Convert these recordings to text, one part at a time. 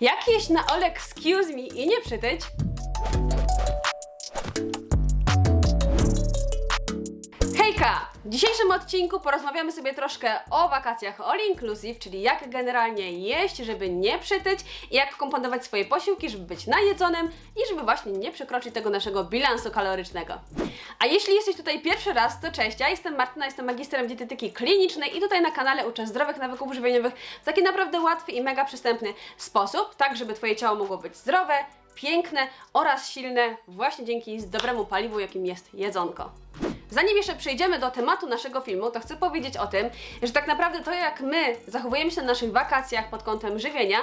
Jak jeść na ole excuse me i nie przytyć? W dzisiejszym odcinku porozmawiamy sobie troszkę o wakacjach all inclusive, czyli jak generalnie jeść, żeby nie przytyć jak komponować swoje posiłki, żeby być najedzonym i żeby właśnie nie przekroczyć tego naszego bilansu kalorycznego. A jeśli jesteś tutaj pierwszy raz, to cześć, ja jestem Martyna, jestem magistrem dietetyki klinicznej i tutaj na kanale uczę zdrowych nawyków żywieniowych w taki naprawdę łatwy i mega przystępny sposób, tak żeby Twoje ciało mogło być zdrowe, piękne oraz silne właśnie dzięki dobremu paliwu, jakim jest jedzonko. Zanim jeszcze przejdziemy do tematu naszego filmu, to chcę powiedzieć o tym, że tak naprawdę to, jak my zachowujemy się na naszych wakacjach pod kątem żywienia,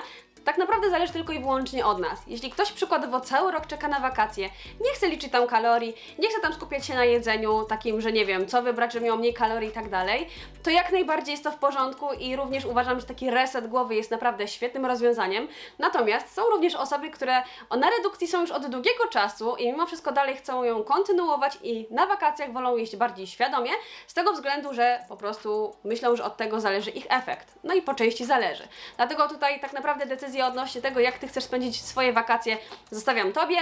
tak naprawdę zależy tylko i wyłącznie od nas. Jeśli ktoś przykładowo cały rok czeka na wakacje, nie chce liczyć tam kalorii, nie chce tam skupiać się na jedzeniu takim, że nie wiem, co wybrać, żeby miał mniej kalorii i tak dalej, to jak najbardziej jest to w porządku i również uważam, że taki reset głowy jest naprawdę świetnym rozwiązaniem. Natomiast są również osoby, które na redukcji są już od długiego czasu i mimo wszystko dalej chcą ją kontynuować i na wakacjach wolą jeść bardziej świadomie, z tego względu, że po prostu myślą, że od tego zależy ich efekt. No i po części zależy. Dlatego tutaj tak naprawdę decyzję odnośnie tego, jak Ty chcesz spędzić swoje wakacje, zostawiam Tobie.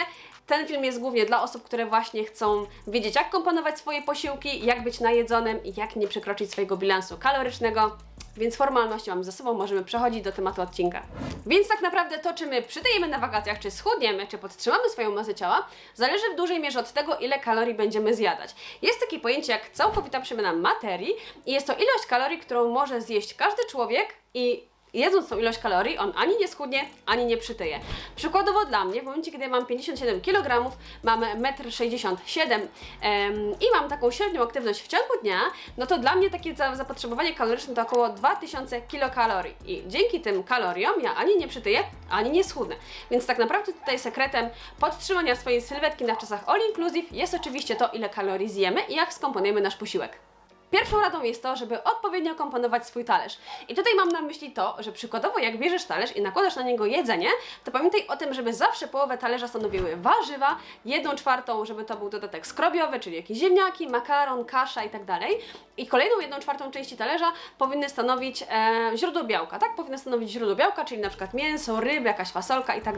Ten film jest głównie dla osób, które właśnie chcą wiedzieć, jak komponować swoje posiłki, jak być najedzonym i jak nie przekroczyć swojego bilansu kalorycznego. Więc formalności mamy za sobą, możemy przechodzić do tematu odcinka. Więc tak naprawdę to, czy my przytyjemy na wakacjach, czy schudniemy, czy podtrzymamy swoją masę ciała, zależy w dużej mierze od tego, ile kalorii będziemy zjadać. Jest takie pojęcie jak całkowita przemiana materii i jest to ilość kalorii, którą może zjeść każdy człowiek i jedząc tą ilość kalorii, on ani nie schudnie, ani nie przytyje. Przykładowo dla mnie, w momencie, kiedy mam 57 kg, mam 1,67 m i mam taką średnią aktywność w ciągu dnia, no to dla mnie takie za- zapotrzebowanie kaloryczne to około 2000 kilokalorii. I dzięki tym kaloriom ja ani nie przytyję, ani nie schudnę. Więc tak naprawdę tutaj sekretem podtrzymania swojej sylwetki na czasach all inclusive jest oczywiście to, ile kalorii zjemy i jak skomponujemy nasz posiłek. Pierwszą radą jest to, żeby odpowiednio komponować swój talerz. I tutaj mam na myśli to, że przykładowo jak bierzesz talerz i nakładasz na niego jedzenie, to pamiętaj o tym, żeby zawsze połowę talerza stanowiły warzywa, jedną czwartą, żeby to był dodatek skrobiowy, czyli jakieś ziemniaki, makaron, kasza i tak. I kolejną jedną czwartą części talerza powinny stanowić e, źródło białka, tak? Powinny stanowić źródło białka, czyli na przykład mięso, ryby, jakaś fasolka i tak.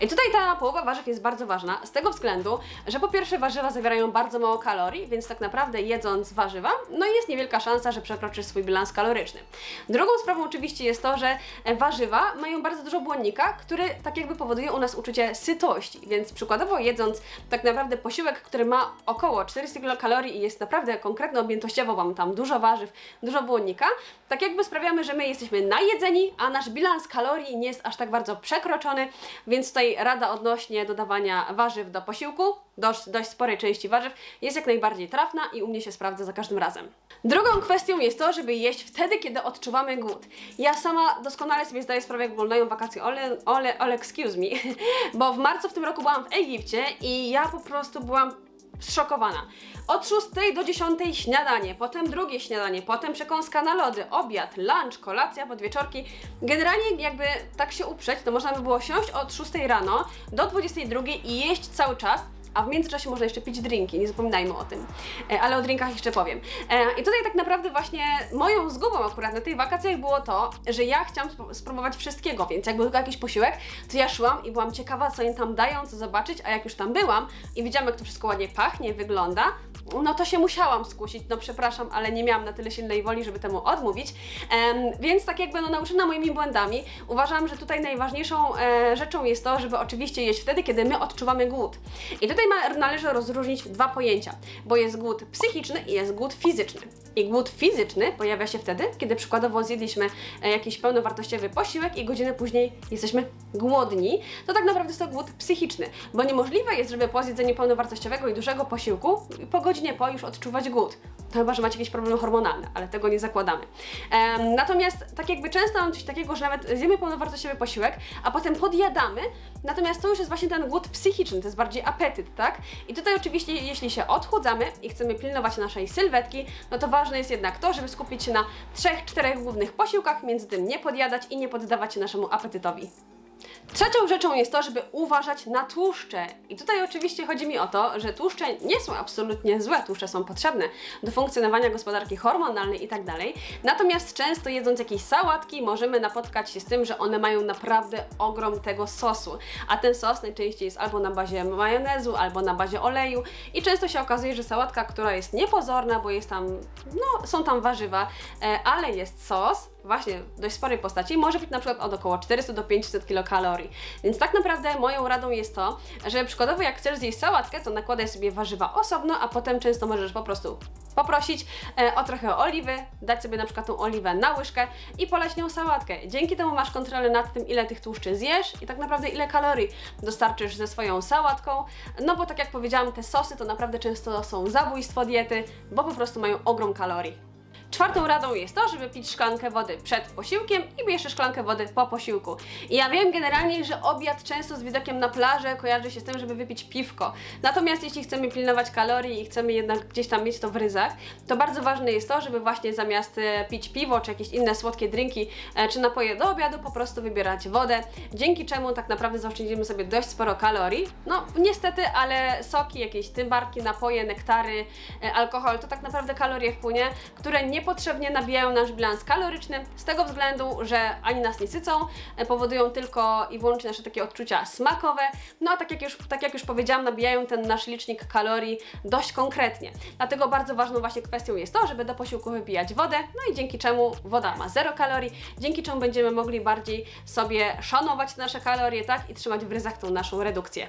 I tutaj ta połowa warzyw jest bardzo ważna z tego względu, że po pierwsze warzywa zawierają bardzo mało kalorii, więc tak naprawdę jedząc warzywa, no jest niewielka szansa, że przekroczysz swój bilans kaloryczny. Drugą sprawą oczywiście jest to, że e, warzywa mają bardzo dużo błonnika, który tak jakby powoduje u nas uczucie sytości, więc przykładowo jedząc tak naprawdę posiłek, który ma około 400 kilokalorii i jest naprawdę konkretno objętościowo, mam tam dużo warzyw, dużo błonnika, tak jakby sprawiamy, że my jesteśmy najedzeni, a nasz bilans kalorii nie jest aż tak bardzo przekroczony, więc tutaj rada odnośnie dodawania warzyw do posiłku, dość, dość sporej części warzyw, jest jak najbardziej trafna i u mnie się sprawdza za każdym razem. Drugą kwestią jest to, żeby jeść wtedy, kiedy odczuwamy głód. Ja sama doskonale sobie zdaję sprawę, jak wyglądają wakacje, ole, ole, ole, excuse me, bo w marcu w tym roku byłam w Egipcie i ja po prostu byłam zszokowana. Od 6 do 10 śniadanie, potem drugie śniadanie, potem przekąska na lody, obiad, lunch, kolacja, podwieczorki. Generalnie jakby tak się uprzeć, to można by było siąść od 6 rano do 22 i jeść cały czas, a w międzyczasie można jeszcze pić drinki, nie zapominajmy o tym. E, ale o drinkach jeszcze powiem. E, I tutaj tak naprawdę właśnie moją zgubą akurat na tych wakacjach było to, że ja chciałam sp- spróbować wszystkiego, więc jak był tylko jakiś posiłek, to ja szłam i byłam ciekawa, co oni tam dają, co zobaczyć, a jak już tam byłam i widziałam, jak to wszystko ładnie pachnie, wygląda, no to się musiałam skusić, no przepraszam, ale nie miałam na tyle silnej woli, żeby temu odmówić, więc tak jakby no nauczona moimi błędami, uważam, że tutaj najważniejszą e, rzeczą jest to, żeby oczywiście jeść wtedy, kiedy my odczuwamy głód. I tutaj ma, należy rozróżnić dwa pojęcia, bo jest głód psychiczny i jest głód fizyczny. I głód fizyczny pojawia się wtedy, kiedy przykładowo zjedliśmy e, jakiś pełnowartościowy posiłek i godzinę później jesteśmy głodni, to tak naprawdę jest to głód psychiczny, bo niemożliwe jest, żeby po zjedzeniu pełnowartościowego i dużego posiłku po godzinie po już odczuwać głód. To chyba, że macie jakieś problemy hormonalne, ale tego nie zakładamy. Em, natomiast tak jakby często mam coś takiego, że nawet zjemy pełnowartościowy posiłek, a potem podjadamy, natomiast to już jest właśnie ten głód psychiczny, to jest bardziej apetyt, tak? I tutaj oczywiście, jeśli się odchudzamy i chcemy pilnować naszej sylwetki, no to ważne jest jednak to, żeby skupić się na trzech, czterech głównych posiłkach, między tym nie podjadać i nie poddawać się naszemu apetytowi. Trzecią rzeczą jest to, żeby uważać na tłuszcze. I tutaj oczywiście chodzi mi o to, że tłuszcze nie są absolutnie złe, tłuszcze są potrzebne do funkcjonowania gospodarki hormonalnej i tak. Natomiast często jedząc jakieś sałatki możemy napotkać się z tym, że one mają naprawdę ogrom tego sosu. A ten sos najczęściej jest albo na bazie majonezu, albo na bazie oleju i często się okazuje, że sałatka, która jest niepozorna, bo jest tam, no, są tam warzywa, e, ale jest sos, właśnie dość sporej postaci, może być na przykład od około 400 do 500 kilokalorii. Więc tak naprawdę moją radą jest to, że przykładowo jak chcesz zjeść sałatkę, to nakładaj sobie warzywa osobno, a potem często możesz po prostu poprosić e, o trochę oliwy, dać sobie na przykład tą oliwę na łyżkę i polać nią sałatkę. Dzięki temu masz kontrolę nad tym, ile tych tłuszczy zjesz i tak naprawdę ile kalorii dostarczysz ze swoją sałatką. No bo tak jak powiedziałam, te sosy to naprawdę często są zabójstwo diety, bo po prostu mają ogrom kalorii. Czwartą radą jest to, żeby pić szklankę wody przed posiłkiem i jeszcze szklankę wody po posiłku. I ja wiem generalnie, że obiad często z widokiem na plażę kojarzy się z tym, żeby wypić piwko. Natomiast jeśli chcemy pilnować kalorii i chcemy jednak gdzieś tam mieć to w ryzach, to bardzo ważne jest to, żeby właśnie zamiast e, pić piwo czy jakieś inne słodkie drinki e, czy napoje do obiadu, po prostu wybierać wodę, dzięki czemu tak naprawdę zaoszczędzimy sobie dość sporo kalorii. No niestety, ale soki, jakieś tymbarki, napoje, nektary, e, alkohol to tak naprawdę kalorie wpłynie, które niepotrzebnie nabijają nasz bilans kaloryczny z tego względu, że ani nas nie sycą, e, powodują tylko i wyłącznie nasze takie odczucia smakowe, no a tak jak już, tak jak już powiedziałam, nabijają ten nasz licznik kalorii dość konkretnie. Dlatego bardzo ważną właśnie kwestią jest to, żeby do posiłku wypijać wodę, no i dzięki czemu woda ma zero kalorii, dzięki czemu będziemy mogli bardziej sobie szanować nasze kalorie, tak, i trzymać w ryzach tą naszą redukcję.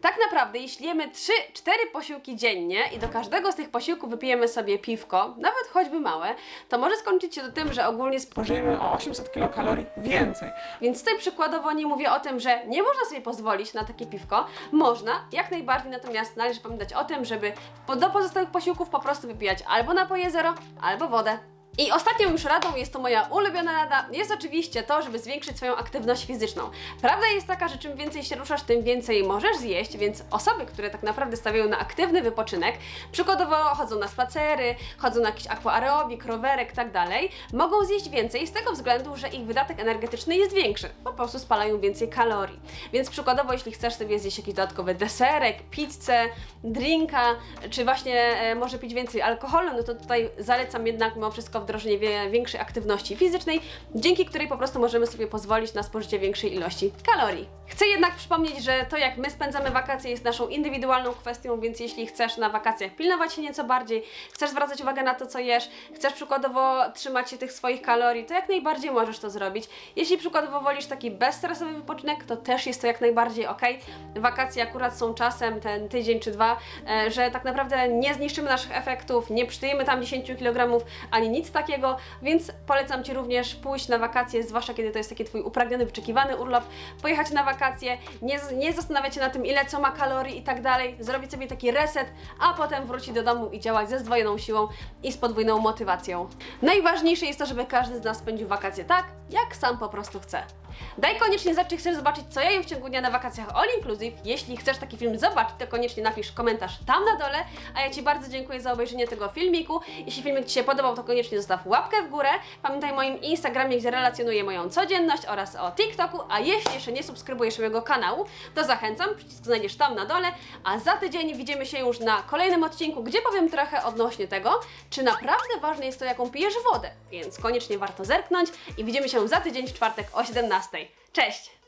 Tak naprawdę, jeśli jemy 3-4 posiłki dziennie i do każdego z tych posiłków wypijemy sobie piwko, nawet choćby małe, to może skończyć się do tym, że ogólnie spożyjemy o 800 kilokalorii więcej. więc tutaj przykładowo nie mówię o tym, że nie można sobie pozwolić na takie piwko. Można, jak najbardziej, natomiast należy pamiętać o tym, żeby do pozostałych posiłków po prostu wypijać albo napoje zero, albo wodę. I ostatnią już radą, jest to moja ulubiona rada, jest oczywiście to, żeby zwiększyć swoją aktywność fizyczną. Prawda jest taka, że czym więcej się ruszasz, tym więcej możesz zjeść, więc osoby, które tak naprawdę stawiają na aktywny wypoczynek, przykładowo chodzą na spacery, chodzą na jakiś aquaerobik, rowerek, tak dalej, mogą zjeść więcej z tego względu, że ich wydatek energetyczny jest większy. Po prostu spalają więcej kalorii. Więc przykładowo, jeśli chcesz sobie zjeść jakiś dodatkowy deserek, pizzę, drinka, czy właśnie e, może pić więcej alkoholu, no to tutaj zalecam jednak mimo wszystko wdrożenie większej aktywności fizycznej, dzięki której po prostu możemy sobie pozwolić na spożycie większej ilości kalorii. Chcę jednak przypomnieć, że to jak my spędzamy wakacje jest naszą indywidualną kwestią, więc jeśli chcesz na wakacjach pilnować się nieco bardziej, chcesz zwracać uwagę na to, co jesz, chcesz przykładowo trzymać się tych swoich kalorii, to jak najbardziej możesz to zrobić. Jeśli przykładowo wolisz taki bezstresowy wypoczynek, to też jest to jak najbardziej ok. Wakacje akurat są czasem, ten tydzień czy dwa, e, że tak naprawdę nie zniszczymy naszych efektów, nie przytyjemy tam 10 kg ani nic takiego, więc polecam Ci również pójść na wakacje, zwłaszcza kiedy to jest taki Twój upragniony, wyczekiwany urlop, pojechać na wakacje, nie, nie zastanawiać się na tym, ile co ma kalorii i tak dalej, zrobić sobie taki reset, a potem wrócić do domu i działać ze zdwojoną siłą i z podwójną motywacją. Najważniejsze jest to, żeby każdy z nas spędził wakacje tak, jak sam po prostu chce. Daj koniecznie znać, czy chcesz zobaczyć, co ja jem w ciągu dnia na wakacjach all inclusive. Jeśli chcesz taki film zobaczyć, to koniecznie napisz komentarz tam na dole. A ja Ci bardzo dziękuję za obejrzenie tego filmiku. Jeśli filmik Ci się podobał, to koniecznie zostaw łapkę w górę. Pamiętaj o moim Instagramie, gdzie relacjonuję moją codzienność oraz o TikToku. A jeśli jeszcze nie subskrybujesz mojego kanału, to zachęcam, przycisk znajdziesz tam na dole. A za tydzień widzimy się już na kolejnym odcinku, gdzie powiem trochę odnośnie tego, czy naprawdę ważne jest to, jaką pijesz wodę. Więc koniecznie warto zerknąć i widzimy się za tydzień w czwartek o 17. Cześć!